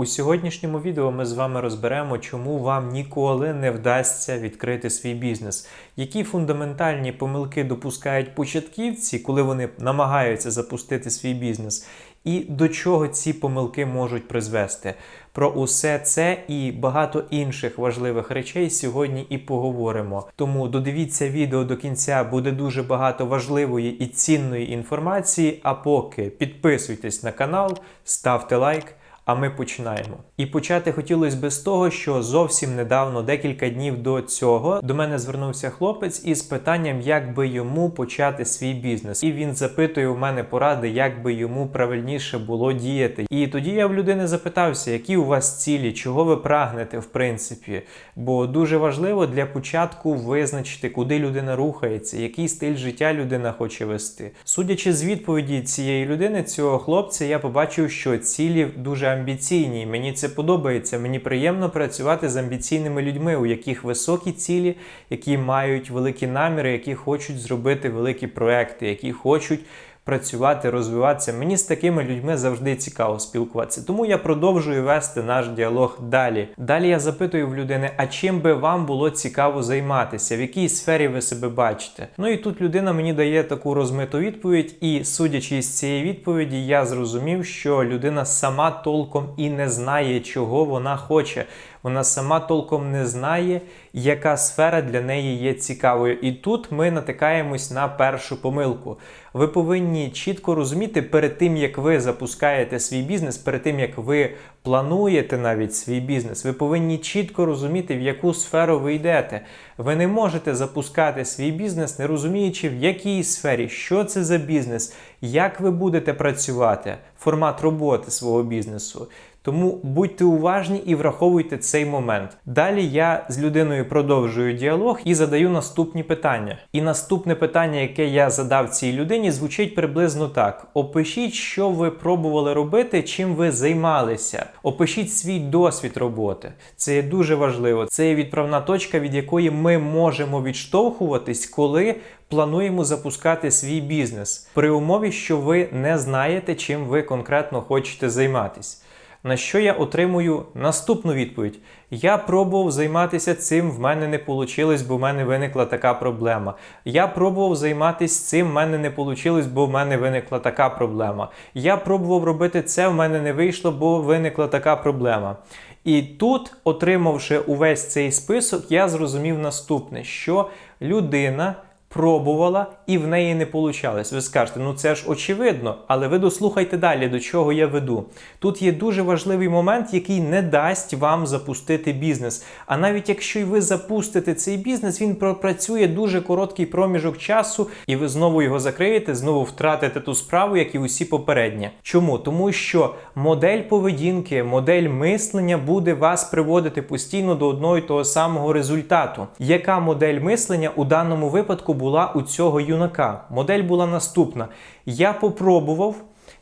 У сьогоднішньому відео ми з вами розберемо, чому вам ніколи не вдасться відкрити свій бізнес, які фундаментальні помилки допускають початківці, коли вони намагаються запустити свій бізнес, і до чого ці помилки можуть призвести. Про усе це і багато інших важливих речей сьогодні і поговоримо. Тому додивіться відео до кінця, буде дуже багато важливої і цінної інформації. А поки підписуйтесь на канал, ставте лайк. А ми починаємо. І почати хотілося би з того, що зовсім недавно, декілька днів до цього, до мене звернувся хлопець із питанням, як би йому почати свій бізнес. І він запитує у мене поради, як би йому правильніше було діяти. І тоді я в людини запитався, які у вас цілі, чого ви прагнете, в принципі. Бо дуже важливо для початку визначити, куди людина рухається, який стиль життя людина хоче вести. Судячи з відповіді цієї людини, цього хлопця, я побачив, що цілі дуже амбіційні. і Мені це подобається. Мені приємно працювати з амбіційними людьми, у яких високі цілі, які мають великі наміри, які хочуть зробити великі проекти, які хочуть. Працювати, розвиватися. Мені з такими людьми завжди цікаво спілкуватися. Тому я продовжую вести наш діалог далі. Далі я запитую в людини, а чим би вам було цікаво займатися, в якій сфері ви себе бачите. Ну і тут людина мені дає таку розмиту відповідь, і судячи з цієї відповіді, я зрозумів, що людина сама толком і не знає, чого вона хоче. Вона сама толком не знає, яка сфера для неї є цікавою. І тут ми натикаємось на першу помилку. Ви повинні чітко розуміти перед тим, як ви запускаєте свій бізнес, перед тим як ви плануєте навіть свій бізнес, ви повинні чітко розуміти, в яку сферу ви йдете. Ви не можете запускати свій бізнес, не розуміючи, в якій сфері, що це за бізнес, як ви будете працювати, формат роботи свого бізнесу. Тому будьте уважні і враховуйте цей момент. Далі я з людиною продовжую діалог і задаю наступні питання. І наступне питання, яке я задав цій людині, звучить приблизно так: опишіть, що ви пробували робити, чим ви займалися. Опишіть свій досвід роботи. Це є дуже важливо. Це є відправна точка, від якої ми можемо відштовхуватись, коли. Плануємо запускати свій бізнес при умові, що ви не знаєте, чим ви конкретно хочете займатися. На що я отримую наступну відповідь: я пробував займатися цим, в мене не вийшло, бо в мене виникла така проблема. Я пробував займатися цим, в мене не вийшло, бо в мене виникла така проблема. Я пробував робити це, в мене не вийшло, бо виникла така проблема. І тут, отримавши увесь цей список, я зрозумів наступне: що людина пробувала і в неї не получалось. Ви скажете, ну це ж очевидно, але ви дослухайте далі, до чого я веду. Тут є дуже важливий момент, який не дасть вам запустити бізнес. А навіть якщо й ви запустите цей бізнес, він пропрацює дуже короткий проміжок часу, і ви знову його закриєте, знову втратите ту справу, як і усі попередні. Чому? Тому що модель поведінки, модель мислення буде вас приводити постійно до одного і того самого результату. Яка модель мислення у даному випадку була у цього юнака? Модель була наступна: я попробував,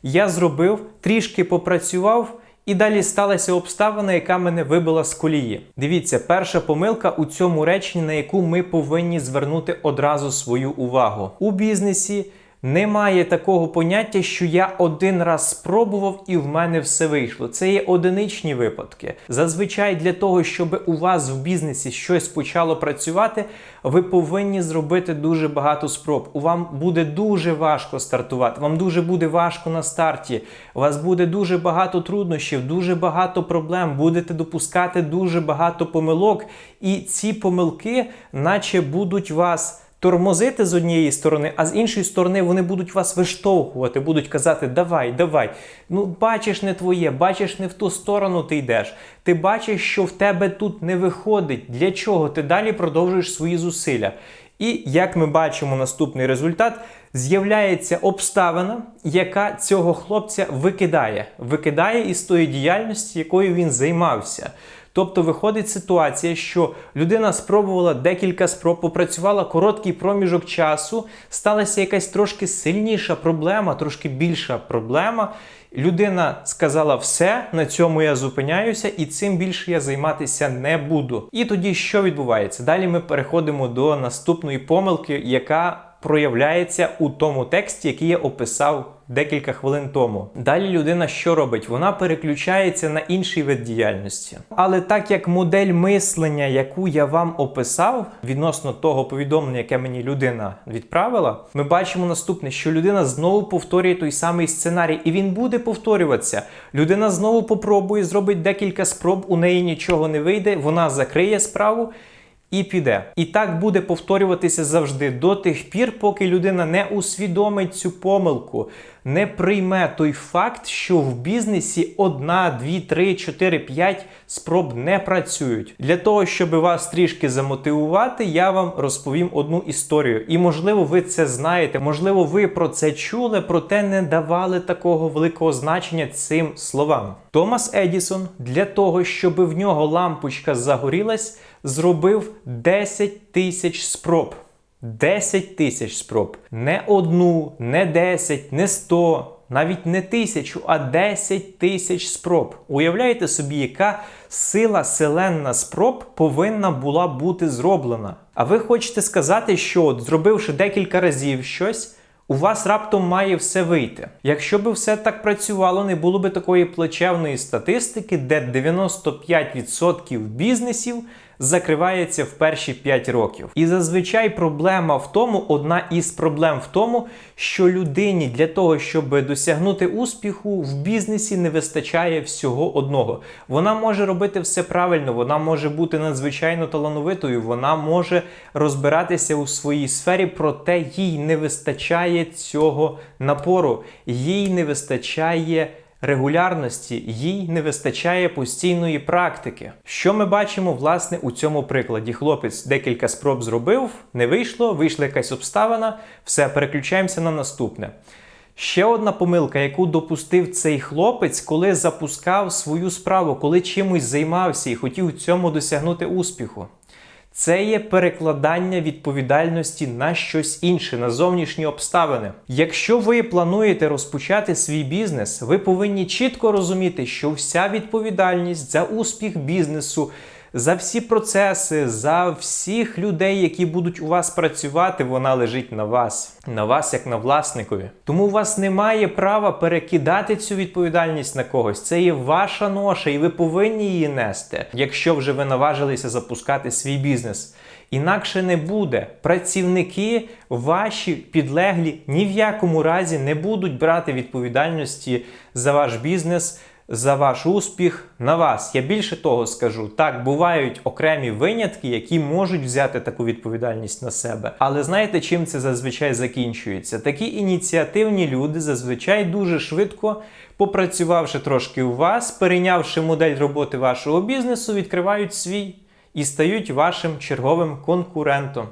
я зробив, трішки попрацював. І далі сталася обставина, яка мене вибила з колії. Дивіться, перша помилка у цьому реченні, на яку ми повинні звернути одразу свою увагу. У бізнесі немає такого поняття, що я один раз спробував і в мене все вийшло. Це є одиничні випадки. Зазвичай для того, щоб у вас в бізнесі щось почало працювати, ви повинні зробити дуже багато спроб. У вам буде дуже важко стартувати. Вам дуже буде важко на старті. У вас буде дуже багато труднощів, дуже багато проблем. Будете допускати дуже багато помилок, і ці помилки, наче будуть вас тормозити з однієї сторони, а з іншої сторони вони будуть вас виштовхувати, будуть казати, давай, давай. Ну, бачиш не твоє, бачиш не в ту сторону ти йдеш. Ти бачиш, що в тебе тут не виходить. Для чого? Ти далі продовжуєш свої зусилля. І як ми бачимо наступний результат, з'являється обставина, яка цього хлопця викидає, викидає із тої діяльності, якою він займався. Тобто виходить ситуація, що людина спробувала декілька спроб, попрацювала короткий проміжок часу, сталася якась трошки сильніша проблема, трошки більша проблема. Людина сказала, все, на цьому я зупиняюся, і цим більше я займатися не буду. І тоді що відбувається? Далі ми переходимо до наступної помилки, яка проявляється у тому тексті, який я описав декілька хвилин тому. Далі людина що робить? Вона переключається на інший вид діяльності. Але так як модель мислення, яку я вам описав відносно того повідомлення, яке мені людина відправила, ми бачимо наступне, що людина знову повторює той самий сценарій, і він буде повторюватися. Людина знову попробує, зробить декілька спроб, у неї нічого не вийде, вона закриє справу і піде. І так буде повторюватися завжди до тих пір, поки людина не усвідомить цю помилку, не прийме той факт, що в бізнесі одна, дві, три, чотири, п'ять спроб не працюють. Для того, щоб вас трішки замотивувати, я вам розповім одну історію. І можливо, ви це знаєте, можливо, ви про це чули, проте не давали такого великого значення цим словам. Томас Едісон для того, щоб в нього лампочка загорілась, зробив 10 тисяч спроб. 10 тисяч спроб. Не одну, не 10, не 100, навіть не тисячу, а 10 тисяч спроб. Уявляєте собі, яка сила селенна спроб повинна була бути зроблена. А ви хочете сказати, що от, зробивши декілька разів щось, у вас раптом має все вийти. Якщо би все так працювало, не було би такої плачевної статистики, де 95% бізнесів закривається в перші 5 років. І зазвичай проблема в тому, одна із проблем в тому, що людині для того, щоб досягнути успіху в бізнесі, не вистачає всього одного. Вона може робити все правильно, вона може бути надзвичайно талановитою, вона може розбиратися у своїй сфері, проте їй не вистачає цього напору, їй не вистачає регулярності, їй не вистачає постійної практики. Що ми бачимо власне у цьому прикладі? Хлопець декілька спроб зробив, не вийшло, вийшла якась обставина, все, переключаємося на наступне. Ще одна помилка, яку допустив цей хлопець, коли запускав свою справу, коли чимось займався і хотів у цьому досягнути успіху. Це є перекладання відповідальності на щось інше, на зовнішні обставини. Якщо ви плануєте розпочати свій бізнес, ви повинні чітко розуміти, що вся відповідальність за успіх бізнесу, за всі процеси, за всіх людей, які будуть у вас працювати, вона лежить на вас, на вас як на власникові. Тому у вас немає права перекидати цю відповідальність на когось. Це є ваша ноша, і ви повинні її нести, якщо вже ви наважилися запускати свій бізнес. Інакше не буде. Працівники, ваші підлеглі ні в якому разі не будуть брати відповідальності за ваш бізнес за ваш успіх на вас. Я більше того скажу, так бувають окремі винятки, які можуть взяти таку відповідальність на себе. Але знаєте, чим це зазвичай закінчується? Такі ініціативні люди зазвичай дуже швидко, попрацювавши трошки у вас, перейнявши модель роботи вашого бізнесу, відкривають свій і стають вашим черговим конкурентом.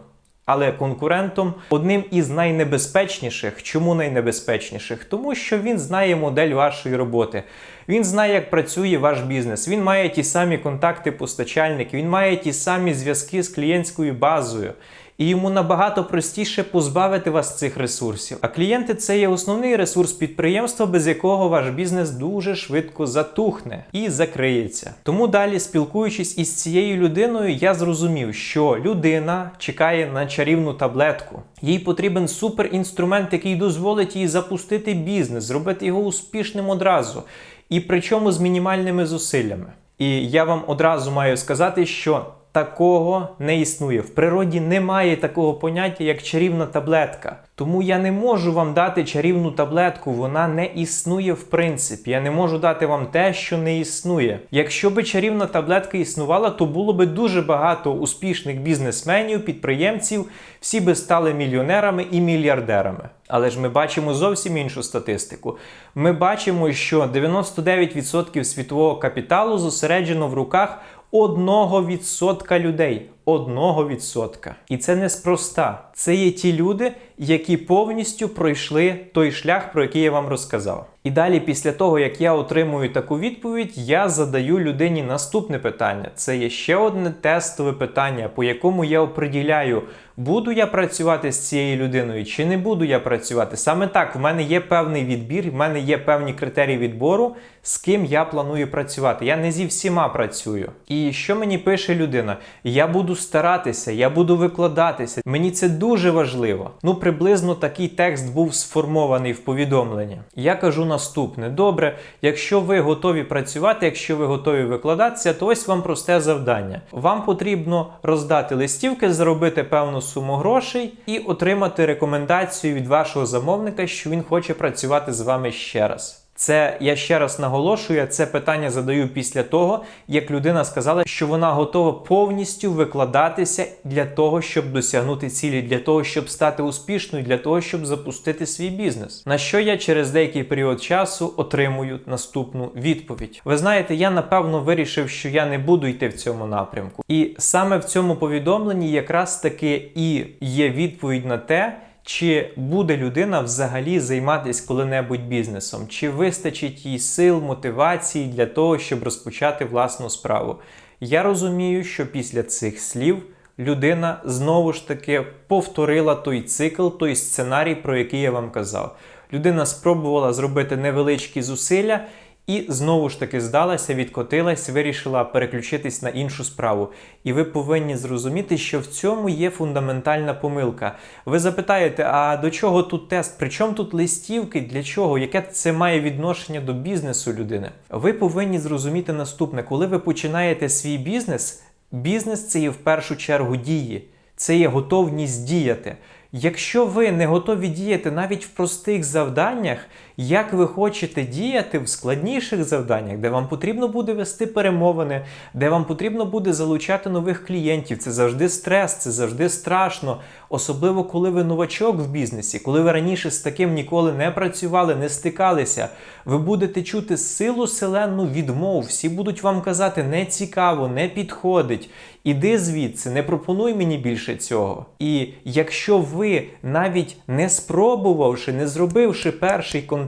Але конкурентом одним із найнебезпечніших. Чому найнебезпечніших? Тому що він знає модель вашої роботи. Він знає, як працює ваш бізнес. Він має ті самі контакти постачальників, він має ті самі зв'язки з клієнтською базою. І йому набагато простіше позбавити вас цих ресурсів. А клієнти це є основний ресурс підприємства, без якого ваш бізнес дуже швидко затухне і закриється. Тому далі, спілкуючись із цією людиною, я зрозумів, що людина чекає на чарівну таблетку. Їй потрібен суперінструмент, який дозволить їй запустити бізнес, зробити його успішним одразу. І причому з мінімальними зусиллями. І я вам одразу маю сказати, що такого не існує. В природі немає такого поняття, як чарівна таблетка. Тому я не можу вам дати чарівну таблетку, вона не існує в принципі. Я не можу дати вам те, що не існує. Якщо би чарівна таблетка існувала, то було би дуже багато успішних бізнесменів, підприємців, всі би стали мільйонерами і мільярдерами. Але ж ми бачимо зовсім іншу статистику. Ми бачимо, що 99% світового капіталу зосереджено в руках 1% людей. 1%. І це неспроста. Це є ті люди, які повністю пройшли той шлях, про який я вам розказав. І далі, після того, як я отримую таку відповідь, я задаю людині наступне питання. Це є ще одне тестове питання, по якому я оприділяю, буду я працювати з цією людиною чи не буду я працювати. Саме так, в мене є певний відбір, в мене є певні критерії відбору, з ким я планую працювати. Я не зі всіма працюю. І що мені пише людина? Я буду старатися, я буду викладатися. Мені це дуже важливо. Ну, приблизно такий текст був сформований в повідомленні. Я кажу наступне: добре, якщо ви готові працювати, якщо ви готові викладатися, то ось вам просте завдання. Вам потрібно роздати листівки, заробити певну суму грошей і отримати рекомендацію від вашого замовника, що він хоче працювати з вами ще раз. Це я ще раз наголошую, це питання задаю після того, як людина сказала, що вона готова повністю викладатися для того, щоб досягнути цілі, для того, щоб стати успішною, для того, щоб запустити свій бізнес. На що я через деякий період часу отримую наступну відповідь. Ви знаєте, я напевно вирішив, що я не буду йти в цьому напрямку, і саме в цьому повідомленні якраз таки і є відповідь на те. Чи буде людина взагалі займатися коли-небудь бізнесом? Чи вистачить їй сил, мотивації для того, щоб розпочати власну справу? Я розумію, що після цих слів людина знову ж таки повторила той цикл, той сценарій, про який я вам казав. Людина спробувала зробити невеличкі зусилля. І знову ж таки здалася, відкотилась, вирішила переключитись на іншу справу. І ви повинні зрозуміти, що в цьому є фундаментальна помилка. Ви запитаєте, а до чого тут тест? При чому тут листівки? Для чого? Яке це має відношення до бізнесу людини? Ви повинні зрозуміти наступне: коли ви починаєте свій бізнес, бізнес це є в першу чергу дії, це є готовність діяти. Якщо ви не готові діяти навіть в простих завданнях, як ви хочете діяти в складніших завданнях, де вам потрібно буде вести перемовини, де вам потрібно буде залучати нових клієнтів, це завжди стрес, це завжди страшно. Особливо коли ви новачок в бізнесі, коли ви раніше з таким ніколи не працювали, не стикалися, ви будете чути силу селенну відмов. Всі будуть вам казати, не цікаво, не підходить. Іди звідси, не пропонуй мені більше цього. І якщо ви навіть не спробувавши, не зробивши перший контакт,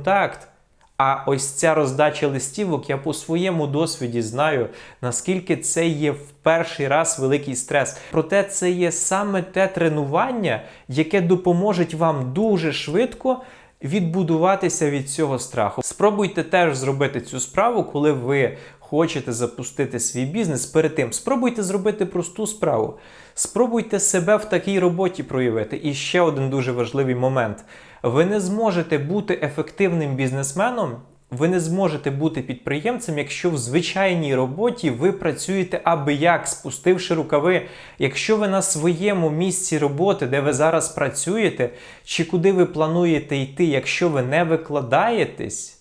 а ось ця роздача листівок, я по своєму досвіді знаю, наскільки це є в перший раз великий стрес. Проте це є саме те тренування, яке допоможе вам дуже швидко відбудуватися від цього страху. Спробуйте теж зробити цю справу, коли ви хочете запустити свій бізнес. Перед тим спробуйте зробити просту справу. Спробуйте себе в такій роботі проявити. І ще один дуже важливий момент: ви не зможете бути ефективним бізнесменом. Ви не зможете бути підприємцем, якщо в звичайній роботі ви працюєте аби як, спустивши рукави. Якщо ви на своєму місці роботи, де ви зараз працюєте, чи куди ви плануєте йти, якщо ви не викладаєтесь,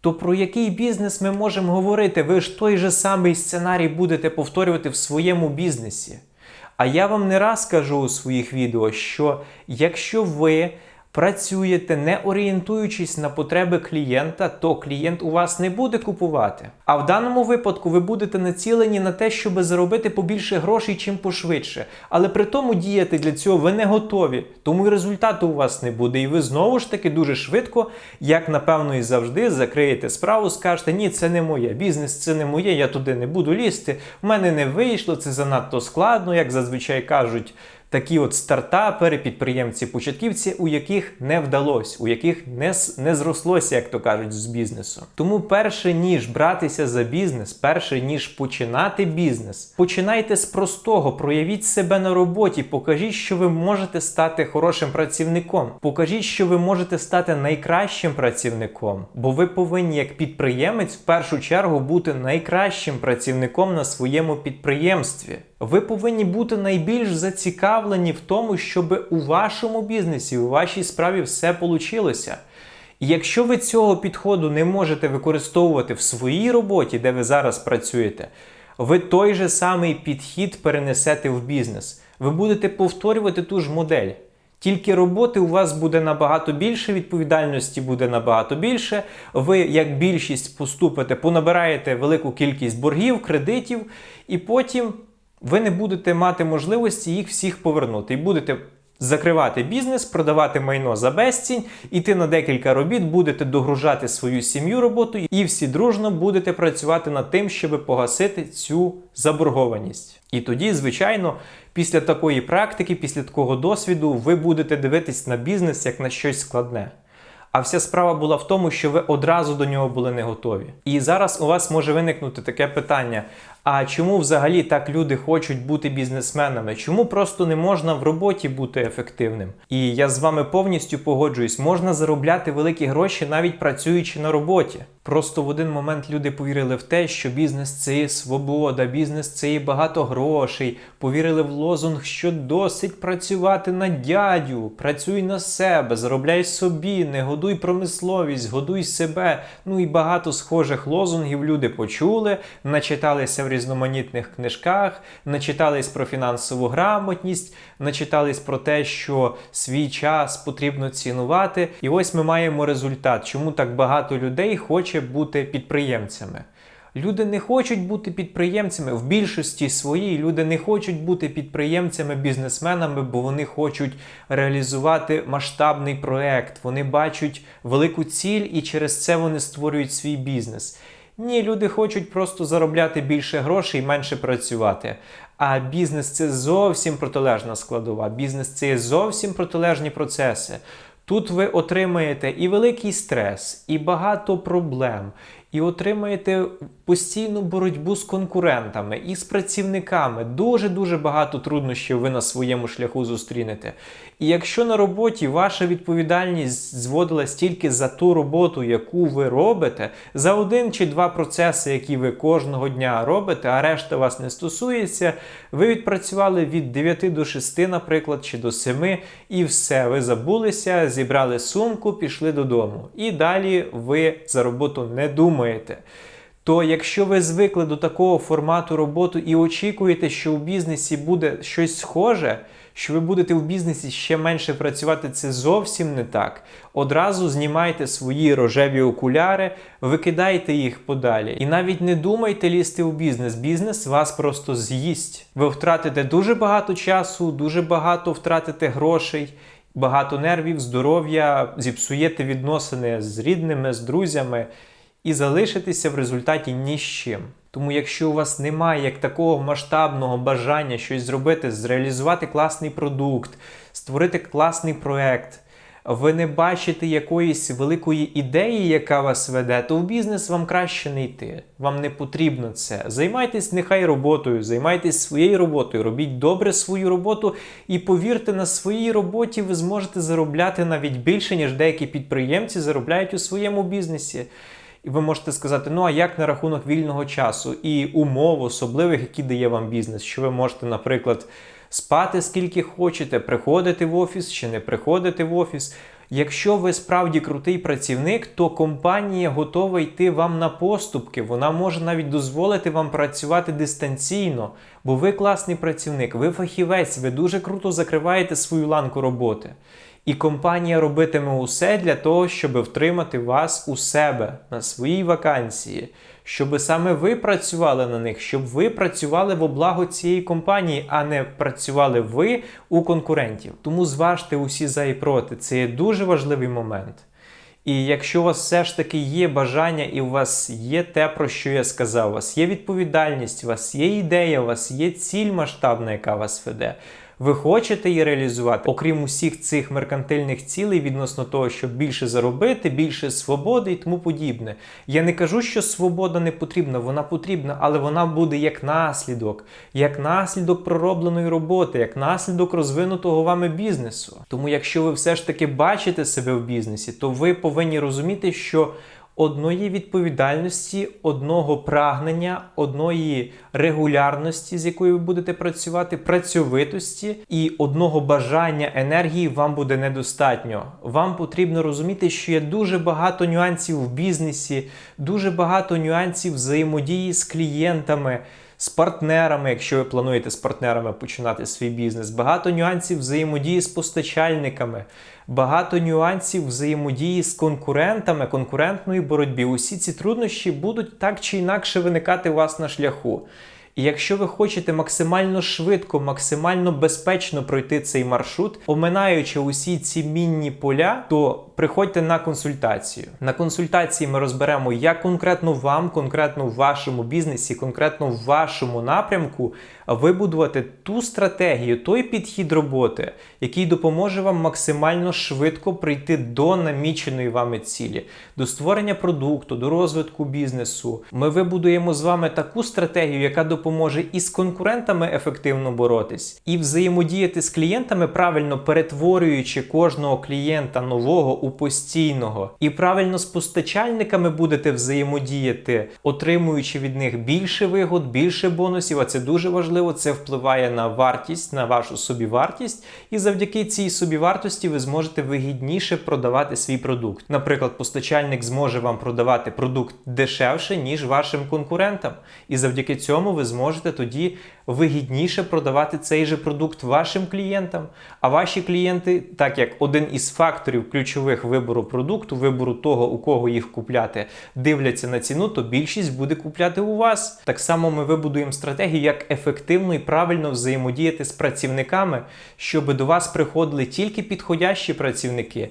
то про який бізнес ми можемо говорити? Ви ж той же самий сценарій будете повторювати в своєму бізнесі. А я вам не раз кажу у своїх відео, що якщо ви працюєте не орієнтуючись на потреби клієнта, то клієнт у вас не буде купувати. А в даному випадку ви будете націлені на те, щоб заробити побільше грошей, чим пошвидше. Але при тому діяти для цього ви не готові, тому і результату у вас не буде. І ви знову ж таки дуже швидко, як напевно і завжди, закриєте справу, скажете, ні, це не моє, бізнес це не моє, я туди не буду лізти. В мене не вийшло, це занадто складно, як зазвичай кажуть такі от стартапери, підприємці-початківці, у яких не вдалося, у яких не не зрослося, як то кажуть, з бізнесу. Тому, перше ніж братися за бізнес, перше ніж починати бізнес, починайте з простого, проявіть себе на роботі, покажіть, що ви можете стати хорошим працівником. Покажіть, що ви можете стати найкращим працівником, бо ви повинні, як підприємець, в першу чергу бути найкращим працівником на своєму підприємстві. Ви повинні бути найбільш зацікавлені в тому, щоб у вашому бізнесі, у вашій справі все получилося. І якщо ви цього підходу не можете використовувати в своїй роботі, де ви зараз працюєте, ви той же самий підхід перенесете в бізнес. Ви будете повторювати ту ж модель. Тільки роботи у вас буде набагато більше, відповідальності буде набагато більше. Ви, як більшість, поступите, понабираєте велику кількість боргів, кредитів, і потім ви не будете мати можливості їх всіх повернути. І будете закривати бізнес, продавати майно за безцінь, іти на декілька робіт, будете догружати свою сім'ю роботою, і всі дружно будете працювати над тим, щоб погасити цю заборгованість. І тоді, звичайно, після такої практики, після такого досвіду, ви будете дивитись на бізнес як на щось складне. А вся справа була в тому, що ви одразу до нього були не готові. І зараз у вас може виникнути таке питання: а чому взагалі так люди хочуть бути бізнесменами? Чому просто не можна в роботі бути ефективним? І я з вами повністю погоджуюсь, можна заробляти великі гроші навіть працюючи на роботі. Просто в один момент люди повірили в те, що бізнес це є свобода, бізнес це є багато грошей. Повірили в лозунг, що досить працювати на дядю, працюй на себе, заробляй собі, не годуй промисловість, годуй себе. Ну і багато схожих лозунгів люди почули, начиталися в різноманітних книжках, начитались про фінансову грамотність, начитались про те, що свій час потрібно цінувати. І ось ми маємо результат, чому так багато людей хоче бути підприємцями. Люди не хочуть бути підприємцями в більшості своїй. Люди не хочуть бути підприємцями, бізнесменами, бо вони хочуть реалізувати масштабний проект. Вони бачать велику ціль і через це вони створюють свій бізнес. Ні, люди хочуть просто заробляти більше грошей і менше працювати. А бізнес це зовсім протилежна складова. Бізнес це зовсім протилежні процеси. Тут ви отримаєте і великий стрес, і багато проблем, і отримаєте постійну боротьбу з конкурентами і з працівниками. Дуже-дуже багато труднощів ви на своєму шляху зустрінете. І якщо на роботі ваша відповідальність зводилась тільки за ту роботу, яку ви робите, за один чи два процеси, які ви кожного дня робите, а решта вас не стосується, ви відпрацювали від 9 до 6, наприклад, чи до 7, і все, ви забулися, зібрали сумку, пішли додому. І далі ви за роботу не думаєте. То якщо ви звикли до такого формату роботи і очікуєте, що у бізнесі буде щось схоже, що ви будете в бізнесі ще менше працювати, це зовсім не так. Одразу знімайте свої рожеві окуляри, викидайте їх подалі. І навіть не думайте лізти у бізнес. Бізнес вас просто з'їсть. Ви втратите дуже багато часу, дуже багато втратите грошей. Багато нервів, здоров'я, зіпсуєте відносини з рідними, з друзями і залишитеся в результаті ні з чим. Тому, якщо у вас немає як такого масштабного бажання щось зробити, зреалізувати класний продукт, створити класний проект, ви не бачите якоїсь великої ідеї, яка вас веде, то в бізнес вам краще не йти. Вам не потрібно це. Займайтесь нехай роботою, займайтесь своєю роботою, робіть добре свою роботу і повірте, на своїй роботі ви зможете заробляти навіть більше, ніж деякі підприємці заробляють у своєму бізнесі. І ви можете сказати, ну а як на рахунок вільного часу і умов особливих, які дає вам бізнес, що ви можете, наприклад, спати скільки хочете, приходити в офіс чи не приходити в офіс. Якщо ви справді крутий працівник, то компанія готова йти вам на поступки. Вона може навіть дозволити вам працювати дистанційно, бо ви класний працівник, ви фахівець, ви дуже круто закриваєте свою ланку роботи. І компанія робитиме усе для того, щоб втримати вас у себе на своїй вакансії, щоб саме ви працювали на них, щоб ви працювали в облаго цієї компанії, а не працювали ви у конкурентів. Тому зважте усі за і проти. Це є дуже важливий момент. І якщо у вас все ж таки є бажання, і у вас є те, про що я сказав, у вас є відповідальність, у вас є ідея, у вас є ціль масштабна, яка вас веде. Ви хочете її реалізувати, окрім усіх цих меркантильних цілей відносно того, щоб більше заробити, більше свободи і тому подібне. Я не кажу, що свобода не потрібна, вона потрібна, але вона буде як наслідок, як наслідок проробленої роботи, як наслідок розвинутого вами бізнесу. Тому, якщо ви все ж таки бачите себе в бізнесі, то ви повинні розуміти, що одної відповідальності, одного прагнення, одної регулярності, з якою ви будете працювати, працьовитості і одного бажання енергії вам буде недостатньо. Вам потрібно розуміти, що є дуже багато нюансів в бізнесі, дуже багато нюансів взаємодії з клієнтами з партнерами, якщо ви плануєте з партнерами починати свій бізнес, багато нюансів взаємодії з постачальниками, багато нюансів взаємодії з конкурентами, конкурентної боротьби. Усі ці труднощі будуть так чи інакше виникати у вас на шляху. І якщо ви хочете максимально швидко, максимально безпечно пройти цей маршрут, оминаючи усі ці мінні поля, то приходьте на консультацію. На консультації ми розберемо, як конкретно вам, конкретно в вашому бізнесі, конкретно в вашому напрямку вибудувати ту стратегію, той підхід роботи, який допоможе вам максимально швидко прийти до наміченої вами цілі, до створення продукту, до розвитку бізнесу. Ми вибудуємо з вами таку стратегію, яка допоможе і з конкурентами ефективно боротись, і взаємодіяти з клієнтами, правильно перетворюючи кожного клієнта нового у постійного, і правильно з постачальниками будете взаємодіяти, отримуючи від них більше вигод, більше бонусів. А це дуже важливо. Це впливає на вартість, на вашу собівартість, і завдяки цій собівартості ви зможете вигідніше продавати свій продукт. Наприклад, постачальник зможе вам продавати продукт дешевше, ніж вашим конкурентам. І завдяки цьому ви зможете тоді вигідніше продавати цей же продукт вашим клієнтам. А ваші клієнти, так як один із факторів ключових вибору продукту, вибору того, у кого їх купляти, дивляться на ціну, то більшість буде купляти у вас. Так само ми вибудуємо стратегію, як ефективно і правильно взаємодіяти з працівниками, щоб до вас приходили тільки підходящі працівники.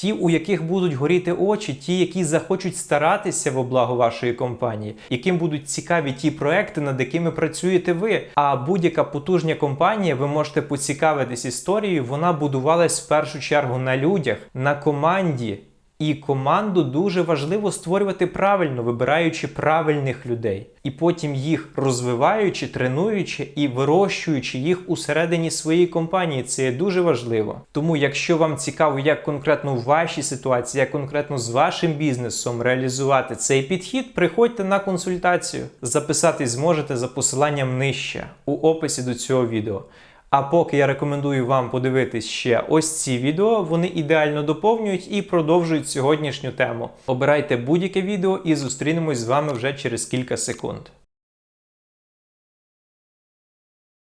Ті, у яких будуть горіти очі, ті, які захочуть старатися во благо вашої компанії, яким будуть цікаві ті проекти, над якими працюєте ви. А будь-яка потужня компанія, ви можете поцікавитись історією, вона будувалась в першу чергу на людях, на команді. І команду дуже важливо створювати правильно, вибираючи правильних людей, і потім їх розвиваючи, тренуючи і вирощуючи їх усередині своєї компанії. Це є дуже важливо. Тому, якщо вам цікаво, як конкретно в вашій ситуації, як конкретно з вашим бізнесом реалізувати цей підхід, приходьте на консультацію. Записатись зможете за посиланням нижче у описі до цього відео. А поки я рекомендую вам подивитись ще ось ці відео, вони ідеально доповнюють і продовжують сьогоднішню тему. Обирайте будь-яке відео і зустрінемось з вами вже через кілька секунд.